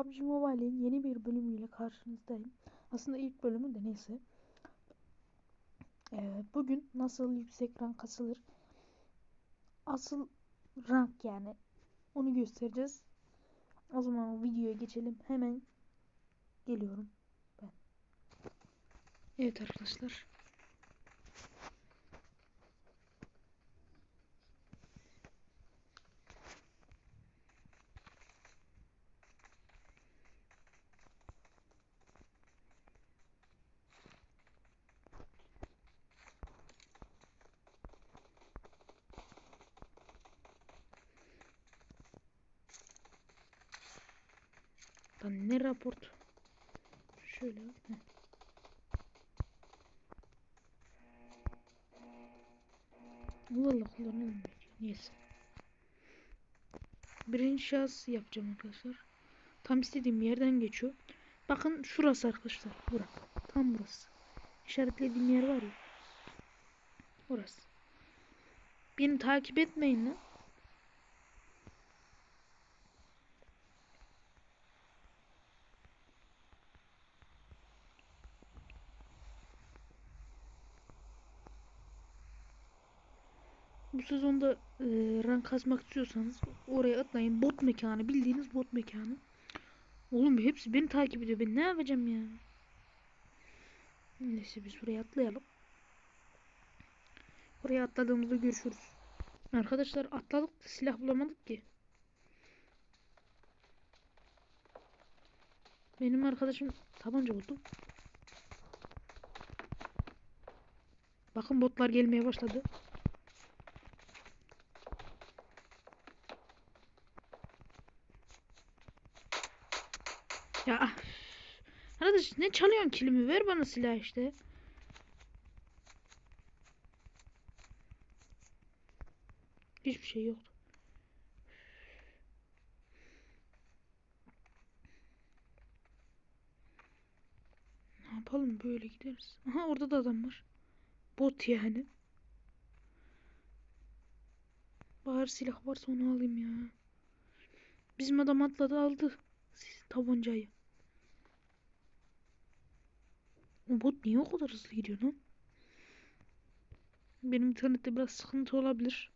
PUBG Mobile'in yeni bir bölümüyle karşınızdayım. Aslında ilk bölümü de neyse. Ee, bugün nasıl yüksek rank kasılır? Asıl rank yani. Onu göstereceğiz. O zaman videoya geçelim. Hemen geliyorum ben. Evet arkadaşlar. Lan ne raport? Şöyle. Allah Allah kullanıyorum. Neyse. Birinci şahıs yapacağım arkadaşlar. Tam istediğim yerden geçiyor. Bakın şurası arkadaşlar. Bura. Tam burası. İşaretlediğim yer var ya. Orası. Beni takip etmeyin lan. Sezonda e, rank kasmak istiyorsanız oraya atlayın. Bot mekanı. Bildiğiniz bot mekanı. Oğlum hepsi beni takip ediyor. Ben ne yapacağım ya? Neyse biz buraya atlayalım. Oraya atladığımızda görüşürüz. Arkadaşlar atladık silah bulamadık ki. Benim arkadaşım tabanca buldu. Bakın botlar gelmeye başladı. Arkadaş ne çalıyorsun kilimi? Ver bana silah işte. Hiçbir şey yoktu. Ne yapalım böyle gideriz. Aha orada da adam var. Bot yani. Bari silah varsa onu alayım ya. Bizim adam atladı aldı tabancayı. O bot niye o kadar hızlı gidiyor lan? Benim internette biraz sıkıntı olabilir.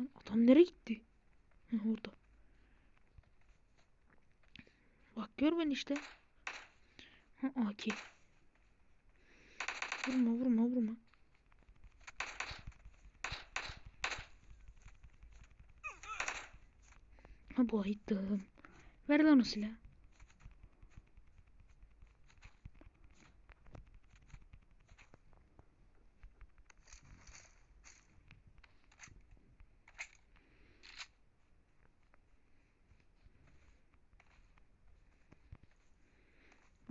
Lan adam nereye gitti? Ha, orada. Bak gör ben işte. Ha AK. Vurma vurma vurma. Ha bu ayıttım. Ver lan o silah.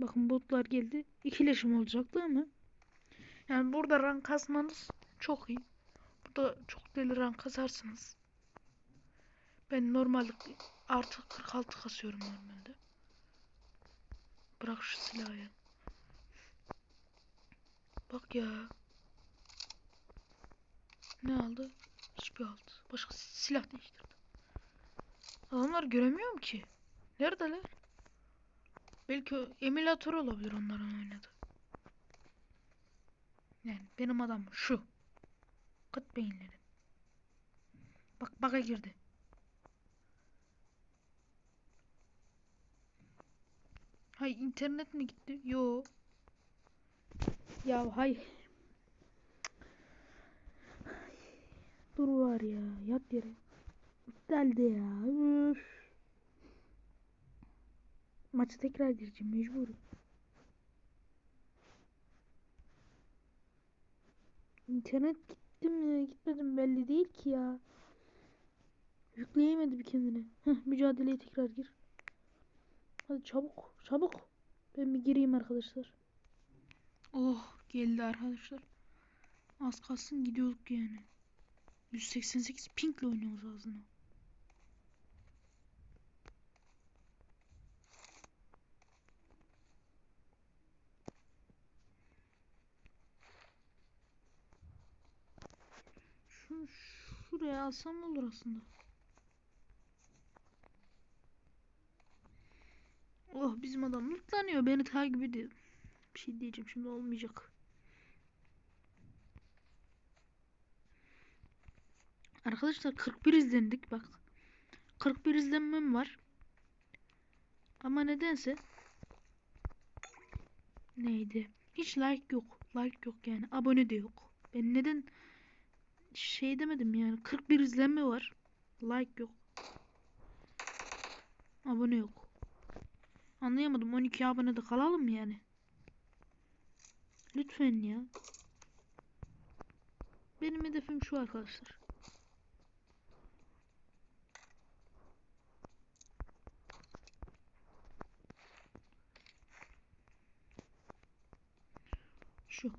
Bakın botlar geldi. İkileşim olacaktı ama. Yani burada rank kasmanız çok iyi. Burada çok deli rank kasarsınız. Ben normalde artı 46 kasıyorum normalde. Bırak şu silahı. Bak ya. Ne aldı? Hiçbir aldı. Başka silah değiştirdi. Adamlar göremiyorum ki. Neredeler? Belki emülatör olabilir onların oynadı. Yani benim adam şu. Kıt beyinleri. Bak baka girdi. Hay internet mi gitti? Yo. Ya hay. Dur var ya. Yat yere. İptaldi ya. Üf. Maça tekrar gireceğim mecburum. İnternet gitti mi? Gitmedim belli değil ki ya. Yükleyemedi bir kendine. Heh, mücadeleye tekrar gir. Hadi çabuk. Çabuk. Ben bir gireyim arkadaşlar. Oh geldi arkadaşlar. Az kalsın gidiyorduk yani. 188 pinkle oynuyoruz ağzına. Şunu şuraya alsam olur aslında. Oh bizim adam lootlanıyor. Beni takip ediyor. Bir şey diyeceğim şimdi olmayacak. Arkadaşlar 41 izlendik bak. 41 izlenmem var. Ama nedense neydi? Hiç like yok. Like yok yani. Abone de yok. Ben neden şey demedim yani 41 izlenme var. Like yok. Abone yok. Anlayamadım 12 abone de kalalım yani? Lütfen ya. Benim hedefim şu arkadaşlar. Şu.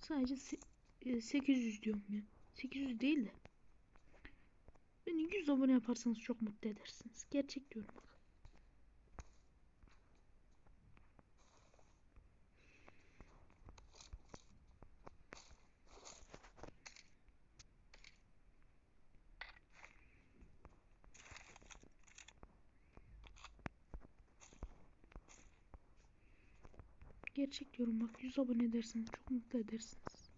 Sadece se- e, 800 diyorum ya. 800 değil de. Beni 100 abone yaparsanız çok mutlu edersiniz. Gerçek diyorum bak. Gerçek diyorum bak 100 abone ederseniz çok mutlu edersiniz.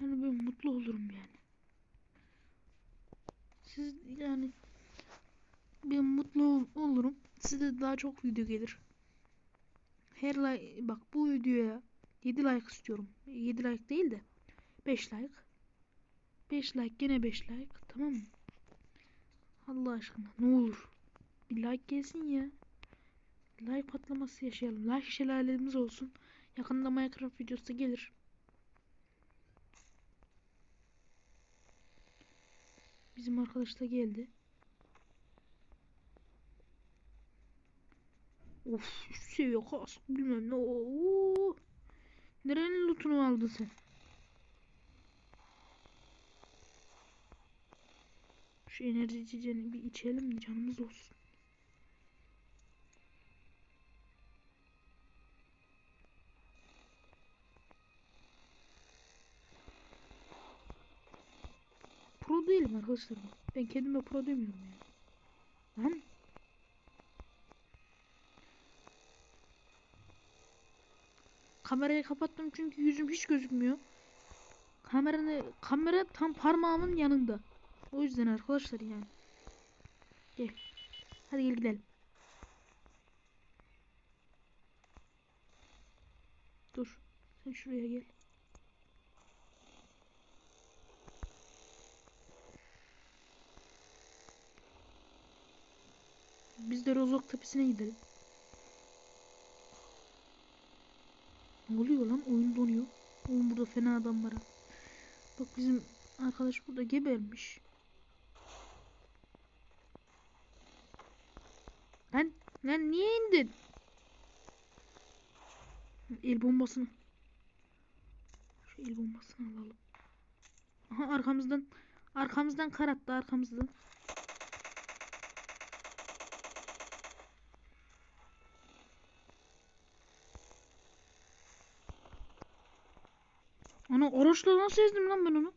Yani ben mutlu olurum yani. Siz yani ben mutlu ol- olurum. Size daha çok video gelir. Her like bak bu videoya 7 like istiyorum. 7 like değil de 5 like. 5 like gene 5 like tamam mı? Allah aşkına ne olur. Bir like gelsin ya. Like patlaması yaşayalım. Like şelalemiz olsun. Yakında Minecraft videosu gelir. Bizim arkadaş da geldi. Of üst seviye kask bilmem ne. Oo. Nerenin lootunu aldın sen? Şu enerji içeceğini bir içelim canımız olsun. Pro değilim arkadaşlar. Ben kendime pro demiyorum yani. Lan. Kamerayı kapattım çünkü yüzüm hiç gözükmüyor. Kameranı, kamera tam parmağımın yanında. O yüzden arkadaşlar yani. Gel. Hadi gel gidelim. Dur. Sen şuraya gel. Biz de Rozok tepesine gidelim. Ne oluyor lan? Oyun donuyor. Oğlum burada fena adam var. Bak bizim arkadaş burada gebermiş. Lan, lan niye indin? El bombasını. Şu el bombasını alalım. Aha arkamızdan arkamızdan kar attı arkamızdan. Ana oruçla nasıl ezdim lan ben onu?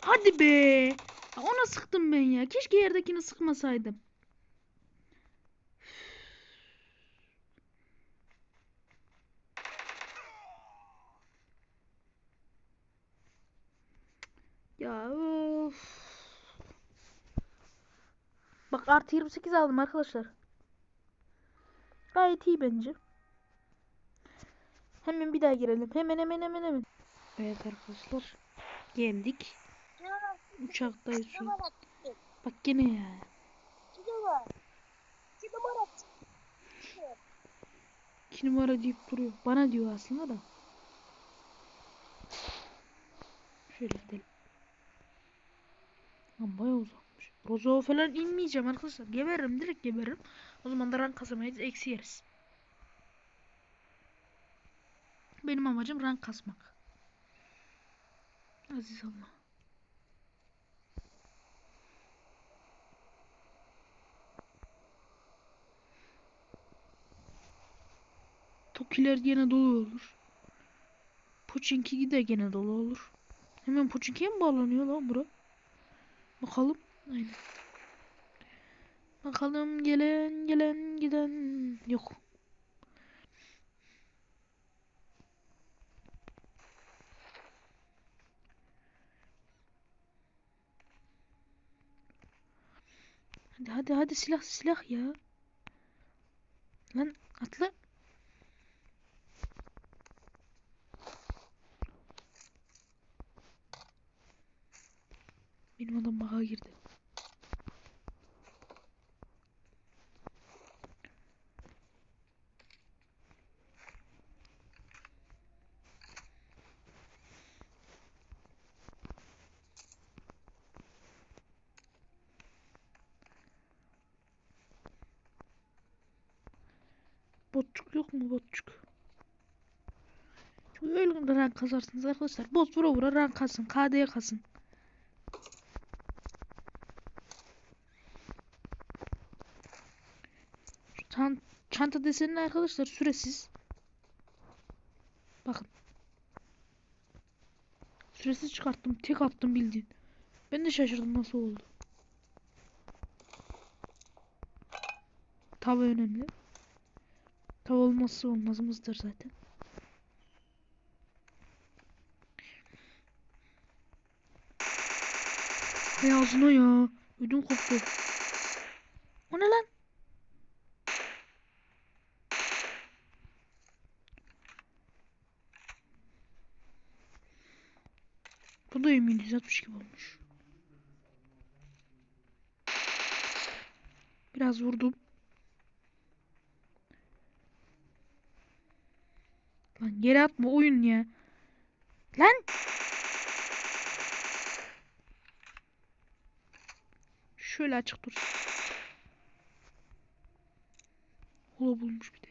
Hadi be. Ona sıktım ben ya. Keşke yerdekini sıkmasaydım. Ya of. Bak artı 28 aldım arkadaşlar. Gayet iyi bence. Hemen bir daha girelim. Hemen hemen hemen hemen. Evet arkadaşlar. Geldik. Uçaktayız şu an. Bak gene ya. İki numara deyip duruyor. Bana diyor aslında da. Şöyle gidelim. Lan bayağı uzakmış. Rozo falan inmeyeceğim arkadaşlar. Geberirim direkt geberirim. O zaman da rank kasamayız. Eksi yeriz. Benim amacım rank kasmak. Aziz Allah. Tokiler yine dolu olur. Puçinki de gene dolu olur. Hemen Puçinki'ye mi bağlanıyor lan bura? Bakalım. Aynen. Bakalım gelen gelen giden yok. Hadi hadi silah silah ya. Lan atla. Benim adam baga girdi. Botçuk yok mu botçuk? Çünkü öyle rank kazarsınız arkadaşlar. Bot vura vura rank kasın. KD'ye kasın. Şu tan- çanta desenini arkadaşlar süresiz. Bakın. Süresiz çıkarttım. Tek attım bildiğin. Ben de şaşırdım nasıl oldu. Tabi önemli. Tav olmazsa olmazımızdır zaten. Hay ağzına ya. Ödüm koptu. O ne lan? Bu da emin 160 gibi olmuş. Biraz vurdum. Lan yere atma oyun ya. Lan. Şöyle açık dursun. Holo bulmuş bir de.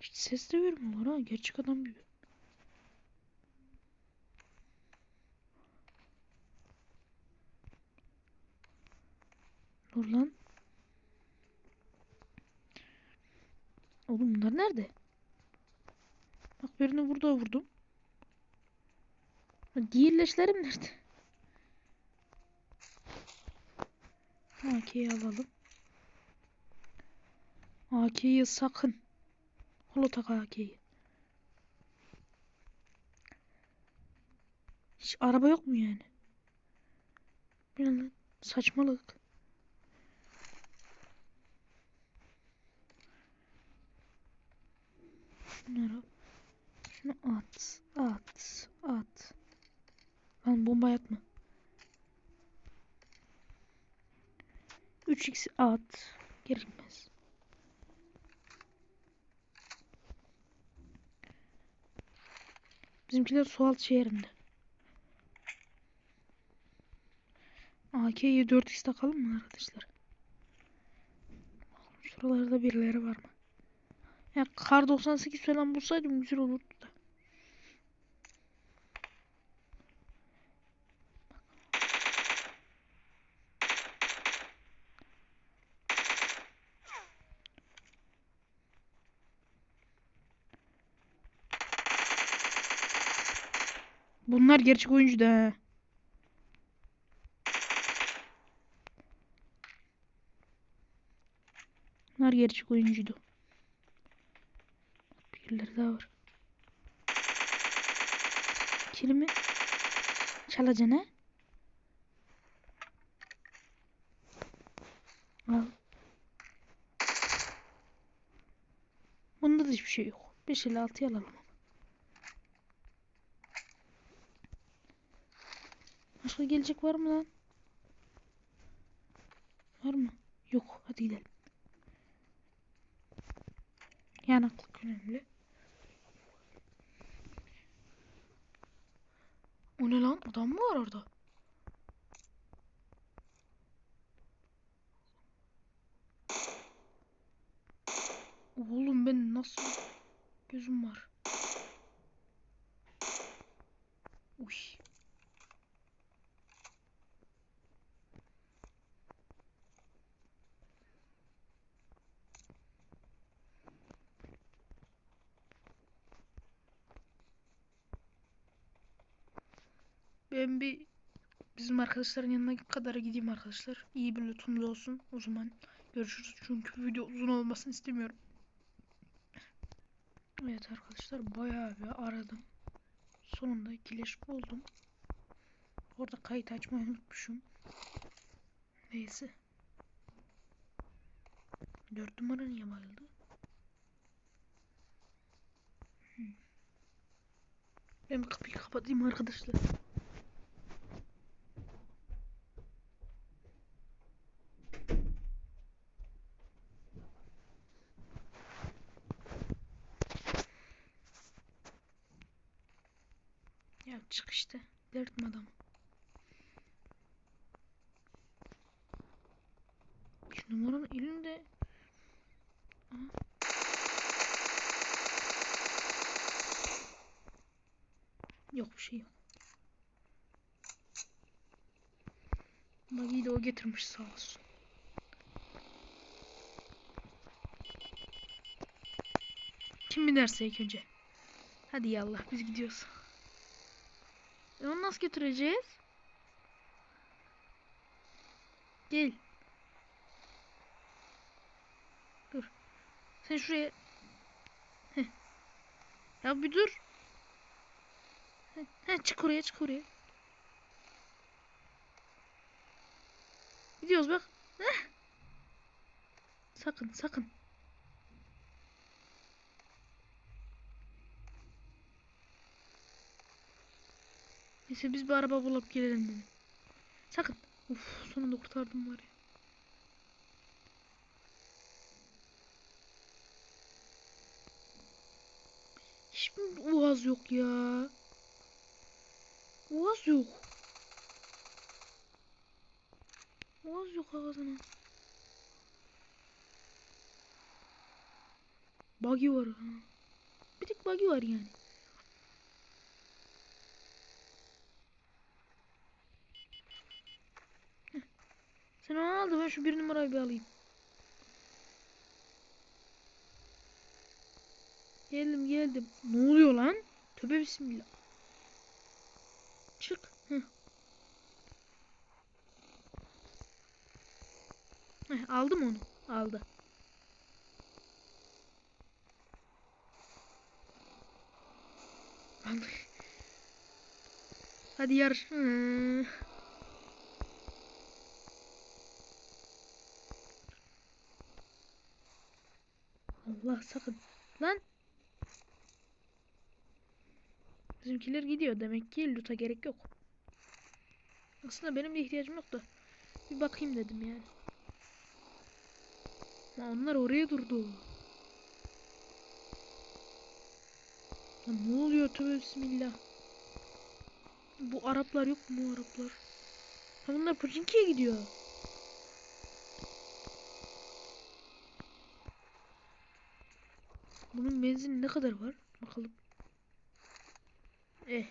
Hiç ses de vermiyorlar ha. Gerçek adam gibi. Dur lan. Oğlum bunlar nerede? Bak birini burada vurdum. Ha, Diğer leşlerim nerede? AK'yi alalım. AK'yi sakın. Holotak AK'yi. Hiç araba yok mu yani? Lan? Saçmalık. Şunları şunu at, at, at. Lan bomba atma. 3x at. Gerekmez. Bizimkiler sualtı şehrinde. AK'yi 4x takalım mı arkadaşlar? Şuralarda birileri var mı? Ya kar 98 falan bulsaydım güzel olurdu da. Bunlar gerçek oyuncu da. ha. Bunlar gerçek oyuncuydu. Birileri daha var. Kilimi çalacağına. Al. Bunda da hiçbir şey yok. 5 ile 6'yı alalım. Başka gelecek var mı lan? Var mı? Yok. Hadi gidelim. Yanaklık önemli. O ne lan? Adam mı var orada? Oğlum ben nasıl gözüm var? Uy. ben bir bizim arkadaşların yanına kadar gideyim arkadaşlar. İyi bir lootumuz olsun. O zaman görüşürüz. Çünkü video uzun olmasını istemiyorum. Evet arkadaşlar bayağı bir aradım. Sonunda kileş buldum. Orada kayıt açmayı unutmuşum. Neyse. Dört numara niye bayıldı? Hmm. Ben kapıyı kapatayım arkadaşlar. Çık işte. Delirtme adamı. Şu numaranın elinde... Aha. Yok bir şey yok. Buggy'i de o getirmiş sağ olsun. Kim binerse ilk önce. Hadi yallah biz gidiyoruz. E onu nasıl götüreceğiz? Gel. Dur. Sen şuraya. Heh. Ya bir dur. Heh, heh, çık oraya çık oraya. Gidiyoruz bak. Heh. Sakın sakın. Neyse biz bir araba bulup gelelim dedim. Sakın. Uf sonunda kurtardım var ya. Hiçbir uaz yok ya. Uaz yok. Uaz yok ağzına. Buggy var ha. Bir tek buggy var yani. Sen onu al da ben şu bir numarayı bir alayım. Geldim geldim. Ne oluyor lan? Tövbe bismillah. Çık. Heh. Aldım onu. Aldı. Aldı. Hadi yarış. Allah sakın. Lan. Bizimkiler gidiyor demek ki loot'a gerek yok. Aslında benim de ihtiyacım yok da bir bakayım dedim yani. Ha, onlar oraya durdu. Lan ne oluyor tövbe bismillah. Bu Araplar yok mu Araplar? Ha bunlar Pochinki'ye gidiyor. Bunun benzin ne kadar var? Bakalım. Eh.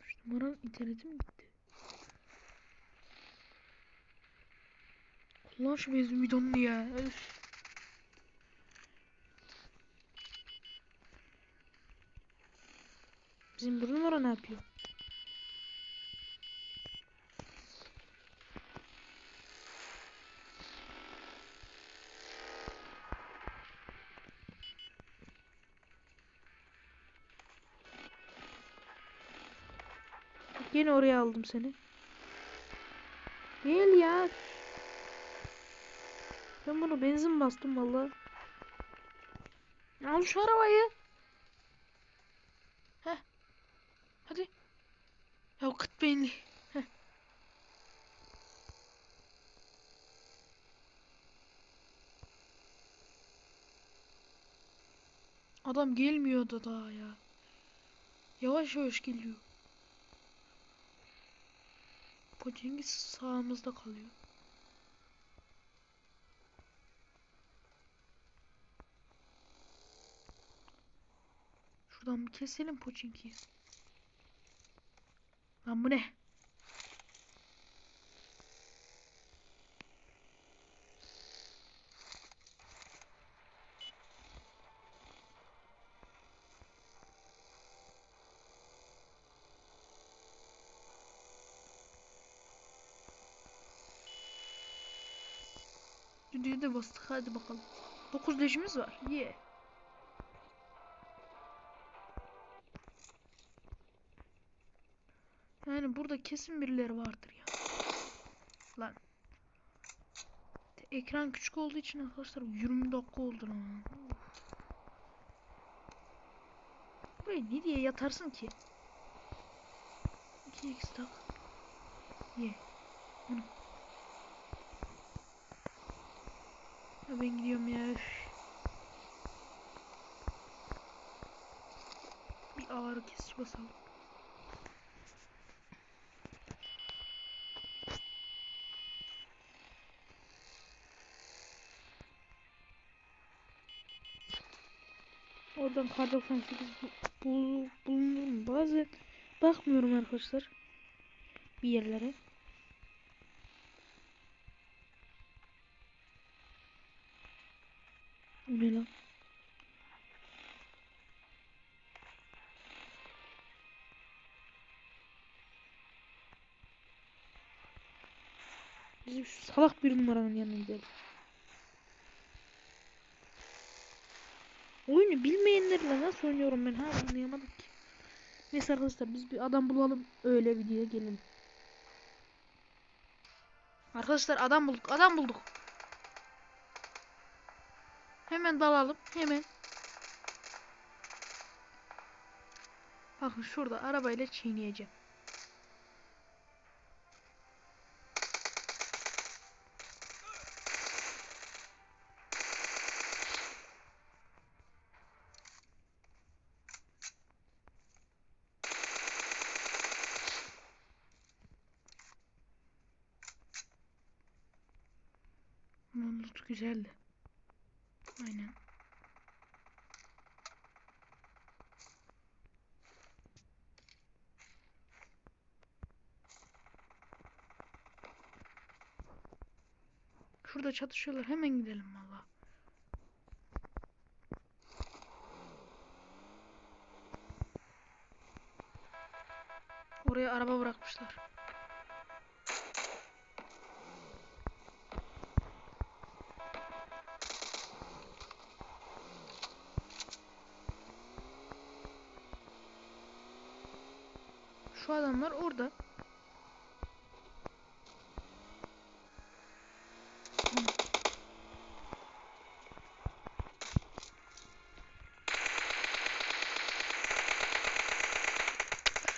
Şu numaranın interneti mi gitti? Kullan şu benzin bidonunu ya. Öf. Bizim bu numara ne yapıyor? Yine oraya aldım seni. Gel ya. Ben bunu benzin bastım valla. Al şu arabayı. Heh. Hadi. Beyinli. Heh. Adam gelmiyor da daha ya. Yavaş yavaş geliyor. Pocengiz sağımızda kalıyor. Şuradan bir keselim Pochinki'yi. Lan bu ne? Düdüğü de bastık hadi bakalım. 9 leşimiz var. Ye. Yeah. Yani burada kesin birileri vardır ya. Lan. Ekran küçük olduğu için arkadaşlar 20 dakika oldu lan. Buraya ne diye yatarsın ki? 2x tak. Ye. Bunu. Ya ben gidiyorum ya. üf. Bir ağrı kesici basalım. Oradan kar 98 bu- bul, bulunur mu? Bazen bakmıyorum arkadaşlar. Bir yerlere. Ne lan? Şu salak bir numaranın yanına gidelim. Oyunu bilmeyenlerle nasıl oynuyorum ben ha anlayamadım ki. Neyse arkadaşlar biz bir adam bulalım öyle videoya gelelim. Arkadaşlar adam bulduk adam bulduk. Hemen dalalım hemen. Bakın şurada arabayla çiğneyeceğim. Aman loot güzeldi. Aynen. Şurada çatışıyorlar. Hemen gidelim valla. Şu adamlar orada.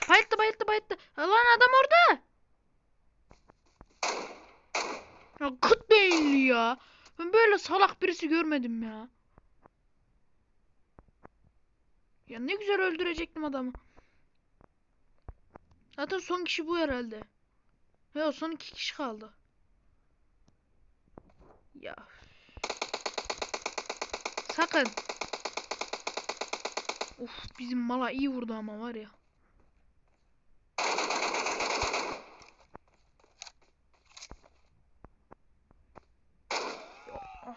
Bayılttı bayılttı bayılttı. Lan adam orada. Ya kıt beyinli ya. Ben böyle salak birisi görmedim ya. Ya ne güzel öldürecektim adamı. Zaten son kişi bu herhalde. Ya son iki kişi kaldı. Ya. Sakın. Of bizim mala iyi vurdu ama var. Ya,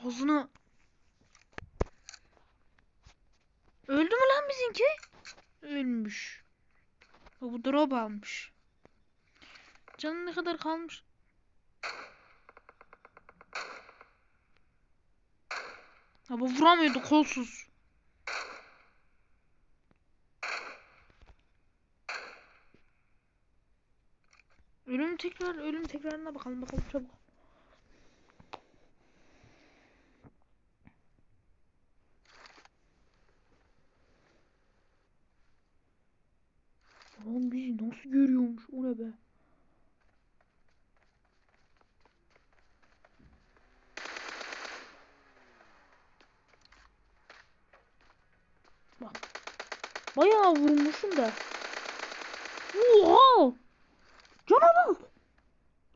Ağzına. Öldü mü lan bizimki? Ölmüş. Bu drop almış. Canı ne kadar kalmış? Ha bu vuramıyordu kolsuz. Ölüm tekrar, ölüm tekrarına bakalım bakalım çabuk. Lan bizi nasıl görüyormuş o ne be? Bak. Bayağı vurmuşum da. Oha! Cana bak!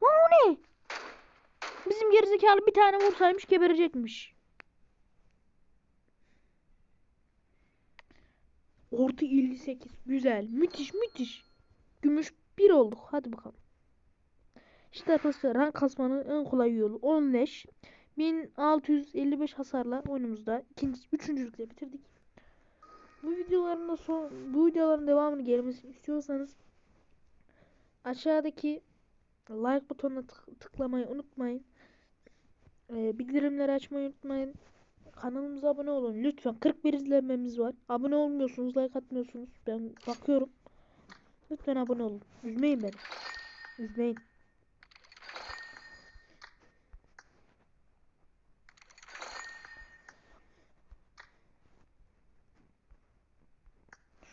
Lan o ne? Bizim gerizekalı bir tane vursaymış geberecekmiş. Orta 58. Güzel. Müthiş müthiş. Gümüş 1 olduk. Hadi bakalım. İşte arkadaşlar rank kasmanın en kolay yolu 10 leş. 1655 hasarla oyunumuzda ikinci, üçüncülükle bitirdik. Bu videoların son, bu videoların devamını gelmesini istiyorsanız aşağıdaki like butonuna tık- tıklamayı unutmayın. Ee, bildirimleri açmayı unutmayın. Kanalımıza abone olun. Lütfen 41 izlenmemiz var. Abone olmuyorsunuz, like atmıyorsunuz. Ben bakıyorum. Lütfen abone olun. Üzmeyin beni. Üzmeyin.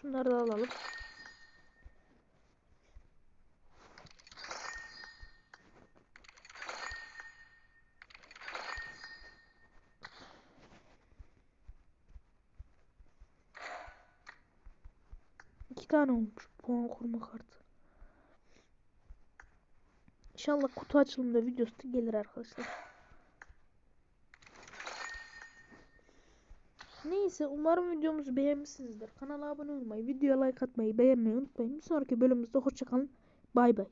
Şunları da alalım. İki tane olmuş puan kurma kartı. İnşallah kutu açılımında videosu da gelir arkadaşlar. Neyse umarım videomuzu beğenmişsinizdir. Kanala abone olmayı, videoya like atmayı, beğenmeyi unutmayın. Bir sonraki bölümümüzde hoşçakalın. Bay bay.